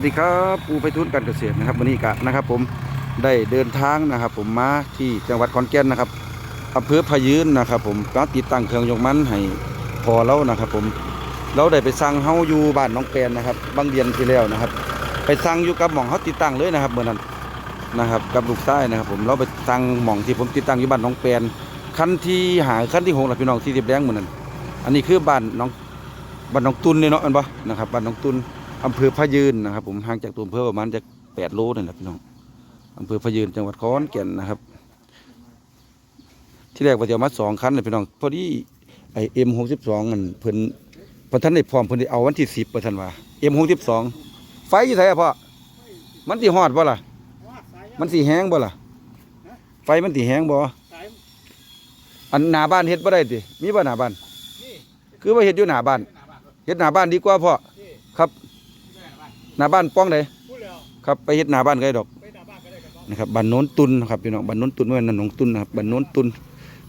สวัสดีครับปูไปทุนการเกษตรนะครับวันนี้กะนะครับ ผมได้เดินทางนะครับ ผมมาที่จังหวัดขอนแก่นนะครับอำเภอพยืนนะครับ ผมก็ติดตั้งเครื่องยกมันให้พอแล้วนะครับ ผมเราได้ไปสั่งเฮาอยู่บ้านน้องแปนนะครับบางเดือนที่แล้วนะครับ ไปสั่งอยู่กับหม่องเฮาติดตั้งเลยนะครับเมื่อนั้นนะครับกับลูกชายนะครับ ผมเราไปสั่งหม่องที่ผมติดตั้งอยู่บ้านน้องแปนขั้นที่หาขั้นที่หกแล้วพี่น้องที่สิบแรงเหมือนั้นอันนี้คือบ้านน้องบ้านน้องตุนเนี่ยเนาะอันปะนะครับบ้านน้องตุน อำเภอพะยืนนะครับ ผมห่างจากตัวอำเภอประมาณจะแปดโลนี่นแหละพี่น้องอำเภอพะยืนจังหวัดขอนแก่นนะครับ ที่แรกว่าจะเอามาสองคันเลยพี่น้องพอดีไอเอ็มหกสิบสองมันเพิ่นพอท่านได้พร้อมเพิ่นได้เอาวันที่สิบปร์เซ็นว่าเอ็มหกสิบสองไฟอยู่ไหนอะพ่อมันสีฮอดบ่ล่ะ มันสีแห้งบ่ล่ะ ไฟมันสีแห้งบ่อันหน้าบ้านเฮ็ดบ่ได้ติมีบ่หน้าบ้าน คือว่าเฮ็ดอยู่หน้าบ้านเฮ็ดหน้าบ้านดีกว่าพ่อครับ หน้าบ้านป้องไหนครับไปเฮ็ดหน้าบ้านก็ได้ดอกนะครับบ้านโน้นตุนนะครับพี่น้องบ้านโน้นตุนไม่ใช่บ้านหนองตุนนะครับบ้านโน้นตุน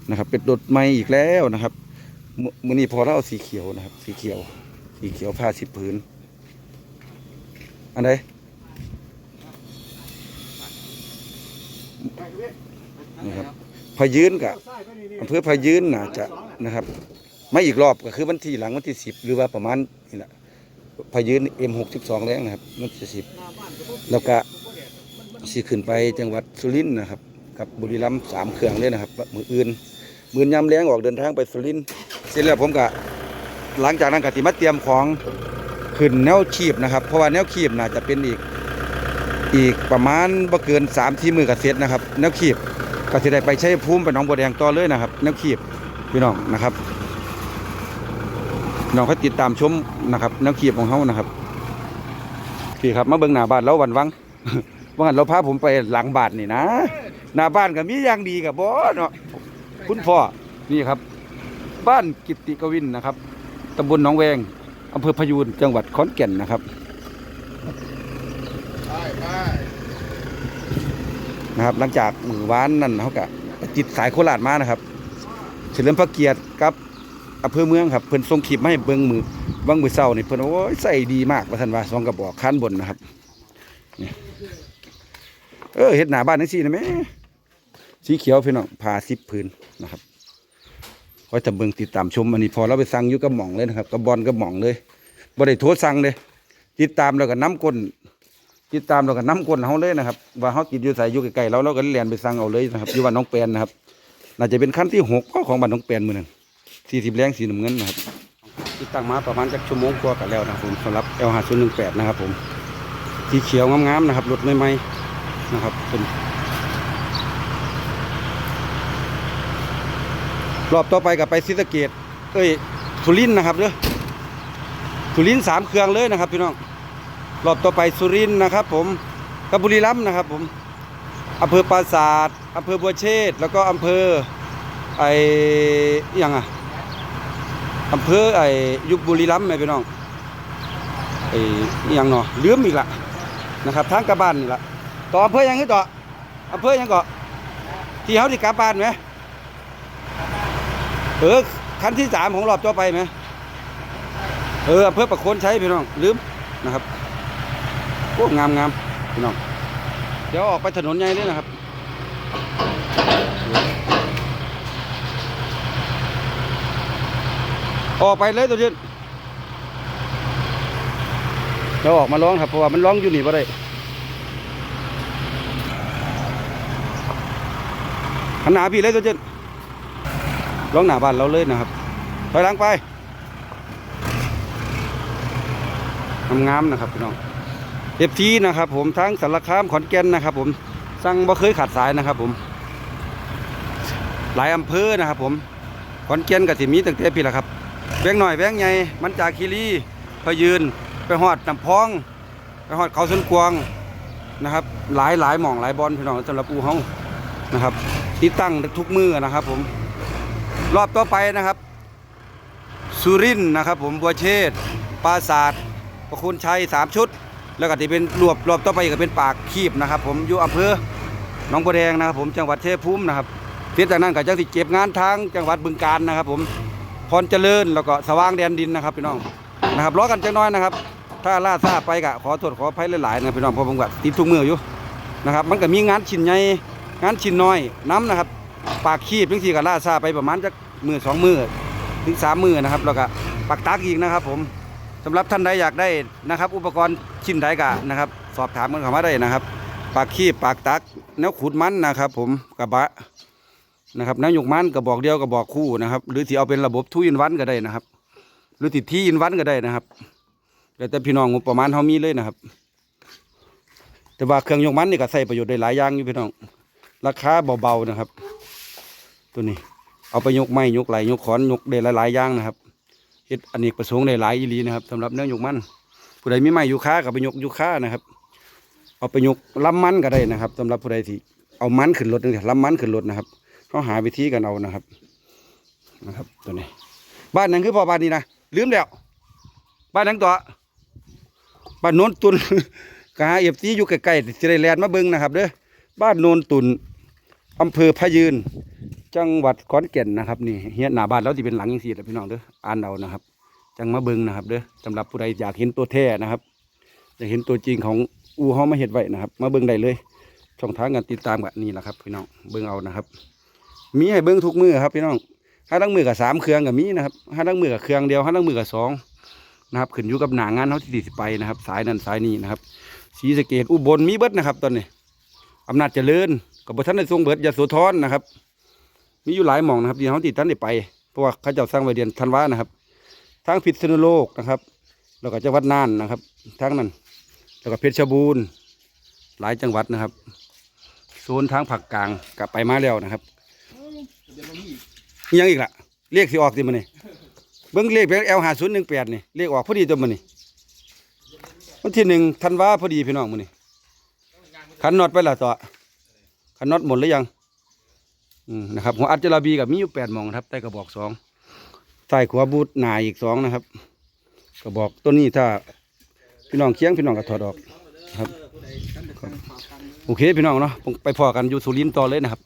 นะครับ เป็นรถไม้อีกแล้วนะครับมือมื้อนี้พอเราเอาสีเขียวนะครับ สีเขียว สีเขียวผ้าสิบผืนอันใดนี่ครับพยืนกับอำเภอพยืนน่าจะนะครับ ไม่อีกรอบก็คือวันที่หลังวันที่สิบหรือว่าประมาณนี่แหละ พายืน M62 แรงนะครับ มันจะสิบแล้วก็สิขึ้นไปจังหวัดสุรินทร์นะครับ กับบุรีรัมย์สามเครื่องเลยนะครับ มืออื่น มือยำแรงออกเดินทางไปสุรินทร์เสร็จแล้วผมก็หลังจากนั้นก็สิมาเตรียมของขึ้นแนวขีบนะครับ เพราะว่าแนวขีบน่าจะเป็นอีกอีกประมาณบ่เกิน3ที่มือกับเสร็จนะครับ แนวขีบก็สิได้ไปใช้ภูมิไปหนองบัวแดงต่อเลยนะครับ แนวขีบพี่น้องนะครับ น้องเขาติดตามชมนะครับแนวขีบของเขานะครับพี่ครับมาเบิ่งหน้าบ้านแล้ววันวังว่างั้นเราพาผมไปหลังบ้านนี่นะหน้าบ้านก็มีอย่างดีกับบ่เนาะคุณพ่อนี่ครับ บ้านกิตติกวินนะครับตำบลหนองแวงอำเภอพยูนจังหวัดขอนแก่นนะครับนะครับ หลังจากมือวานนั่นเขาก็จิตสายโคราชมานะครับ เฉลิมพระเกียรติกับ อำเภอเมืองครับเพิ่นส่งคลิปมาให้เบิ่งมือเบิ่งมือเศร้านี่เพิ่นว่าโอ้ยใส่ดีมากว่าท่านว่าสองกระบอกคันบนนะครับนี่เออเฮ็ดหนาบ้านจังซี่นะแม่สีเขียวพี่น้องผ่าสิบพื้นนะครับคอยตำเบิ่งติดตามชมอันนี้พอเราไปสั่งอยู่กับหม่องเลยนะครับกับบอลกับหม่องเลยบ่ได้โทรสั่งเลยติดตามแล้วก็น้ำก้นติดตามแล้วก็น้ำก้นเฮาเลยนะครับ ว่าเฮาติดอยู่ใส่อยู่ใกลๆเราเราก็เรียนไปสั่งเอาเลยนะครับอยู่บ้านน้องแปนนะครับน่าจะเป็นขั้นที่หกของบ้านน้องแปนมื้อนึง สี่สิบแรงสีน้ำเงินนะครับติดตั้งมาประมาณจักชั่วโมงกว่ากันแล้วนะครับผมสำหรับ L 5 0 1 8นะครับผมสีเขียวงามๆนะครับรถใหม่ๆนะครับเป็นรอบต่อไปกับไปศรีสเกดเอ้ยสุรินนะครับเด้อสุรินสามเครื่องเลยนะครับพี่น้องรอบต่อไปสุรินนะครับ ผมกับบุรีรัมย์นะครับ ผมอำเภอปราสาทอำเภอบัวเชษแล้วก็อำเภอไอ้อิหยังอะ อำเภอไอ้ยุบบุรีรัมย์แม่พี่น้องไอ้อยังเนาะลืมอีกละนะครับทางกลับบ้านนี่ละต่ออำเภอยังคือต่ออำเภอยังเก็ที่เขาที่กลับบ้านไหมเออคันที่สามของรอบต่อไปไหมเอออำเภอประโคนใช้พี่น้องลืมนะครับโอ้งามงามพี่น้องเดี๋ยวออกไปถนนใหญ่เลยนะครับ ออกไปเลยตัวเด่นเราออกมาร้องครับเพราะว่ามันร้องอยู่นี่บ่ได้หันหน้าพี่เลยตัวเด่นร้องหน้าบ้านเราเลยนะครับไปหลังไปงามๆนะครับพี่น้องเอฟทีนะครับ ผมทั้งสารคามขอนแก่นนะครับ ผมสั่งบ่เคยขาดสายนะครับ ผม หลายอำเภอนะครับ ผมขอนแก่นกับสิมีตั้งแต่พี่ละครับ แบงหน่อยแบงใหญ่มันจากคีรีพยืนไปหอดน้ำพอง ไปหอดเขาสนกวางนะครับ หลายหลายหม่องหลายบอลพี่น้องสำหรับอูเฮานะครับที่ตั้งทุกมือนะครับ ผมรอบต่อไปนะครับ สุรินนะครับ ผมบัวเชษปราศาสตร์ประคุณชัยสามชุด แล้วก็ที่เป็นรวบรอบต่อไปก็เป็นปากคีบนะครับ ผมอยู่อำเภอหนองบัวแดงนะครับ ผมจังหวัดเทพภูมินะครับเพียงจากนั้นก็จังสิเก็บงานทางจังหวัดบึงกาฬนะครับ ผม พรเจริญแล้วก็สว่างแดนดินนะครับพี่น้องนะครับรอกันจังน้อยนะครับ ถ้าล่าซาไปก็ขอโทษขออภัยหลายๆนะพี่น้องเพราะผมก็ติดทุกมืออยู่นะครับ มันก็มีงานชิ้นใหญ่งานชิ้นน้อยน้ำนะครับ ปากคีบบางทีก็ล่าซาไปประมาณจักมือสองมือถึงสามมือนะครับแล้วก็ปักตักอีกนะครับผมสำหรับท่านใดอยากได้นะครับ อุปกรณ์ชิ้นใดกะนะครับ สอบถามกันเข้ามาได้นะครับ ปากคีบปากตักแนวขุดมันนะครับ ผมกระบะ นะครับนวหยกมันกระบอกเดียวกระบอกคู่นะครับ หรือที่เอาเป็นระบบทูอินวันก็ได้นะครับ หรือติดที่อินวันก็ได้นะครับแล้วแต่พี่น้องงบประมาณเขามีเลยนะครับ แต่ว่าเครื่องยกมันนี่ก็ใช้ประโยชน์ได้หลายอย่างอยู่พี่น้อง ราคาเบาๆนะครับ ตัวนี้ เอาไปยกไม้ยกไหลยกขอนยกได้หลายๆอย่างนะครับเฮ็ดอันนี้ประสงค์ได้หลายอีหลีนะครับสำหรับเนื้อยกมันผู้ใดมีไม้ยูคาก็ไปยกยูคานะครับ เอาไปยกลำมันก็ได้นะครับสำหรับผู้ใดที่เอามันขึ้นรถนี่ลำมันขึ้นรถนะครับ เขาหาวิธีกันเอานะครับ นะครับ ตัวนี้ บ้านนั้นคือพอบ้านนี้นะลืมแล้ว บ้านนั้นตัวบ้านโนนตุนกาเอฟซีอยู่ใกล้ๆจะได้แลนมาเบิ่งนะครับเด้อบ้านโนนตุนอำเภอพะยืน จังหวัดขอนแก่นนะครับนี่เฮียหน้าบ้านแล้วที่เป็นหลังยังสี่แหละพี่น้องเด้ออ่านเอานะครับ จังมาเบิ่งนะครับเด้อสำหรับผู้ใดอยากเห็นตัวแท้นะครับอยากเห็นตัวจริงของอูเฮามาเห็ดไว้นะครับ มาเบิ่งได้เลยช่องทางการติดตามกับนี่แหละครับพี่น้องเบิ่งเอานะครับ มีให้เบิ่งทุกมือครับพี่น้องห้าลังมือกับสามเครื่องกับมีนะครับห้าลังมือกับเครื่องเดียวห้าลังมือกับสองนะครับขึ้นอยู่กับหนางานเขาที่สิไปนะครับ สายนั้นสายนี้นะครับศรีสะเกดอุบลมีเบิดนะครับ ตอนนี้อำนาจเจริญกับบท่านในทรงเบิดยาโสธรนะครับ มีอยู่หลายหม่องนะครับที่เขาติดตั้งได้ไปเพราะว่าเขาเจ้าสร้างไว้เดือนธันวานะครับ ทางพิษณุโลกนะครับ แล้วก็จังหวัดน่านนะครับทางนั้น แล้วก็เพชรบูรณ์หลายจังหวัดนะครับโซนทางภาคกลางกลับไปมาแล้วนะครับ อิหยังอีกล่ะเลขสิออกสิมันนี่เบิ้งเลขเป็นเอลหาศูนย์หนึ่งแปดนี่เลขออกพอดีตัวมันนี่วันที่หนึ่งธันวาพอดีพี่น้องมันนี่ขันน็อตไปและต่อขันน็อตหมดหรือยังอืมนะครับหัวอัจจระบีกับมีอยู่แปดหมองครับใต้กระบอกสองใต้ขวาบูทหนาอีกสองนะครับ กระบอกตัวนี้ถ้าพี่น้องเคียงพี่น้องก็ถอดออก ครับ โอเคพี่น้องเนาะผมไปพอกันอยู่สุรินทร์ต่อเลยนะครับ